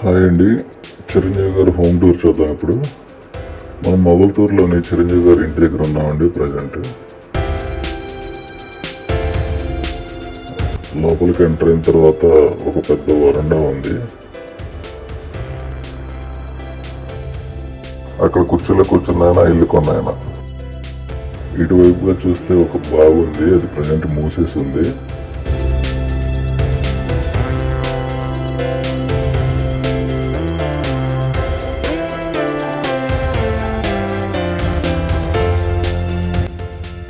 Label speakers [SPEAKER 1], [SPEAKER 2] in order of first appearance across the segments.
[SPEAKER 1] Hi అండి. చిరంజీవి గారు home tour చూద్దాం ఇప్పుడు. మనం మొగల్తూరులోని చిరంజీవి గారి ఇంటి దగ్గర ఉన్నామండి ప్రజెంట్. లోపలికి ఎంటర్ అయిన తర్వాత ఒక పెద్ద వరండా ఉంది. అక్కడ కుర్చీలో కూర్చున్నాయన ఇల్లు కొన్నాయన ఇటువైపుగా చూస్తే ఒక బాగుంది అది ప్రజెంట్ మూసేసి ఉంది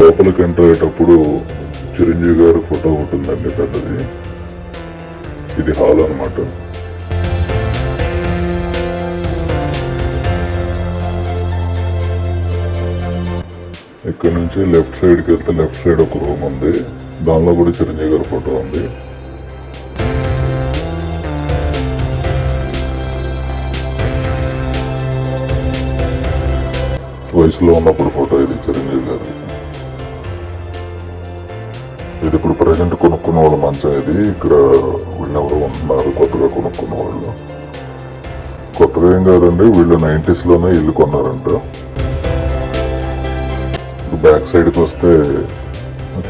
[SPEAKER 1] లోపలికి ఎంటర్ అయ్యేటప్పుడు చిరంజీవి గారి ఫోటో ఉంటుందండి పెద్దది. ఇది హాల్ అన్నమాట. ఇక్కడ నుంచి లెఫ్ట్ సైడ్కి వెళ్తే లెఫ్ట్ సైడ్ ఒక రూమ్ ఉంది. దానిలో కూడా చిరంజీవి గారి ఫోటో ఉంది. వయసులో ఉన్నప్పుడు ఫోటో ఇది చిరంజీవి గారు ఇది ఇప్పుడు ప్రజెంట్ కొనుక్కున్న వాళ్ళు మంచం ఇది. ఇక్కడ వీళ్ళెవరో ఉంటున్నారు కొత్తగా కొనుక్కున్న వాళ్ళు. కొత్తగా ఏం కాదండి వీళ్ళు నైంటీస్లోనే ఇల్లు కొన్నారంట. బ్యాక్ సైడ్కి వస్తే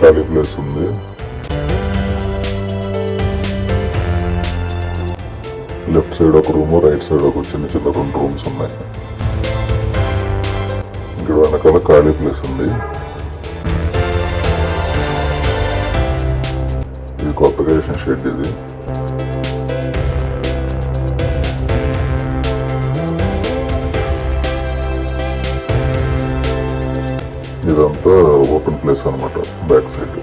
[SPEAKER 1] ఖాళీ ప్లేస్ ఉంది. లెఫ్ట్ సైడ్ ఒక రూమ్ రైట్ సైడ్ ఒక చిన్న చిన్న రెండు రూమ్స్ ఉన్నాయి. ఇక్కడ వెనకాల ఖాళీ ప్లేస్ ఉంది. కొత్తగా వేసిన షెడ్ ఇది ఇదంతా ఓపెన్ ప్లేస్ అనమాట బ్యాక్ సైడ్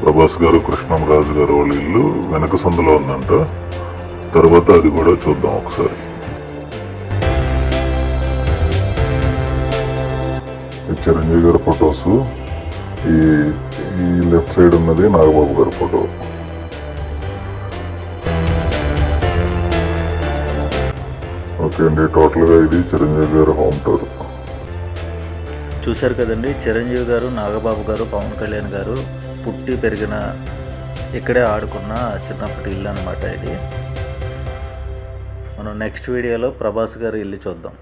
[SPEAKER 1] ప్రభాస్ గారు కృష్ణంరాజు గారు వాళ్ళ ఇల్లు వెనక సందులో ఉందంట. తర్వాత అది కూడా చూద్దాం ఒకసారి. చిరంజీవి గారి ఫొటోస్ ఈ ఈ లెఫ్ట్ సైడ్ ఉన్నది నాగబాబు గారి ఫోటో ఓకే అండి టోటల్గా ఇది చిరంజీవి గారు హోమ్ టూర్
[SPEAKER 2] చూశారు కదండి చిరంజీవి గారు నాగబాబు గారు పవన్ కళ్యాణ్ గారు పుట్టి పెరిగిన ఇక్కడే ఆడుకున్న చిన్నప్పటి ఇల్లు అనమాట ఇది. మనం నెక్స్ట్ వీడియోలో ప్రభాస్ గారి ఇల్లు చూద్దాం.